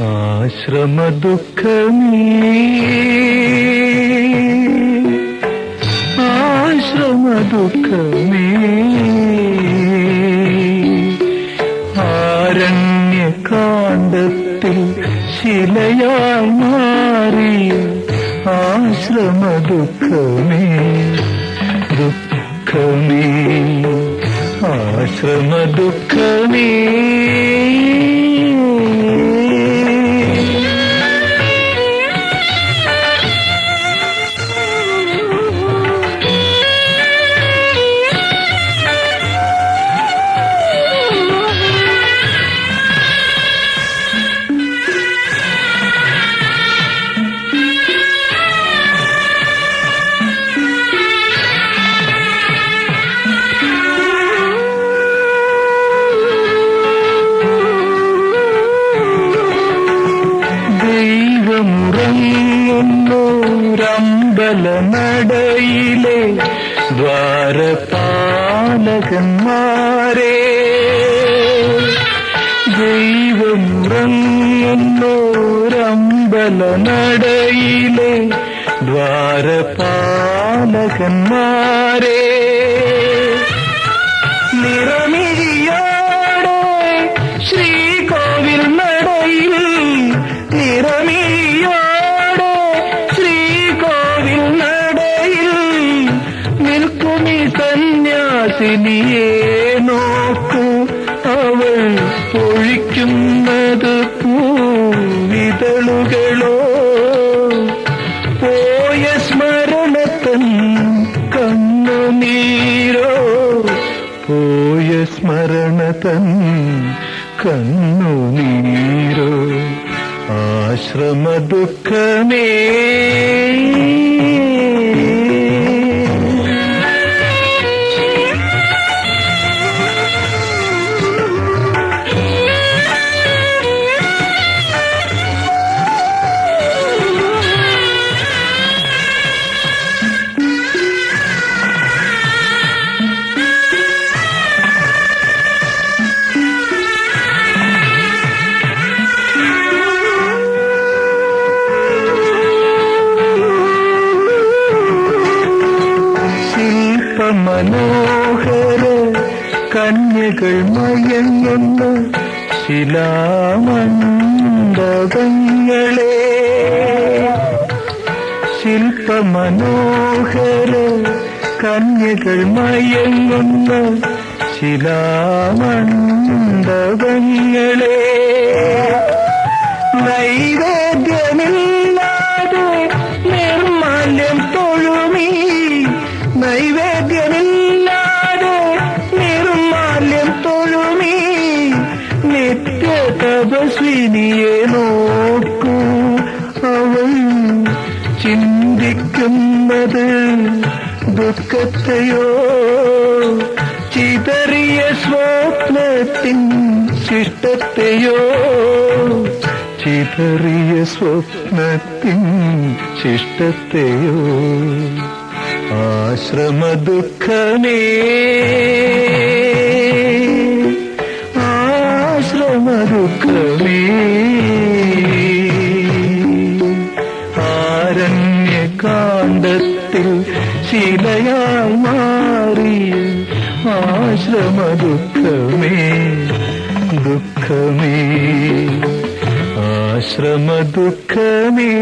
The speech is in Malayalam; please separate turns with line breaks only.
ആശ്രമ ദുഃഖമേ ആശ്രമ ദുഃഖമേ ആരണ്യകാണ്ഡത്തിൽ ശിലയായി മാറിയ ആശ്രമ ദുഃഖമേ ദുഃഖമേ ആശ്രമ ദുഃഖമേ ദൈവമുറങ്ങുന്നോരമ്പല നടയിലെ ദ്വാരപാലകന്മാരെ ദൈവമുറങ്ങുന്നോരമ്പല നടയിലെ ദ്വാരപാലകന്മാരെ സന്യാസിനിയെ നോക്കൂ അവൾ പൊഴിക്കുന്നത് പൂവിതളുകളോ? പോയ സ്മരണത്തൻ കണ്ണുനീരോ? പോയ സ്മരണതൻ കണ്ണുനീരോ? ആശ്രമ ദുഃഖമേ ശില്പമനോഹര കന്യകൾ മയങ്ങുന്ന ശിലാമണ്ഡപങ്ങളെ. ശില്പമനോഹര കന്യകൾ മയങ്ങുന്ന ശിലാമണ്ഡപങ്ങളെ. നൈവേദ്യമില്ലാതെ നിർമാല്യം തൊഴുമീ നൈവേദ്യമില്ലാതെ നിർമാല്യം തൊഴുമീ. നിത്യ തപസ്വിനിയെ നോക്കൂ. അവൾ ചിന്തിക്കുന്നത് ദുഃഖത്തെയോ? ചിതറിയ സ്വപ്നത്തിൻ ശിഷ്ടത്തെയോ? ചിതറിയ സ്വപ്നത്തിൻ ശിഷ്ടത്തെയോ? ആശ്രമ ദുഃഖമേ ആശ്രമ ദുഃഖമേ ആരണ്യകാണ്ഡത്തിൽ ശിലയായി മാറിയ ആശ്രമ ദുഃഖമേ. ദുഃഖമേ ആശ്രമ ദുഃഖമേ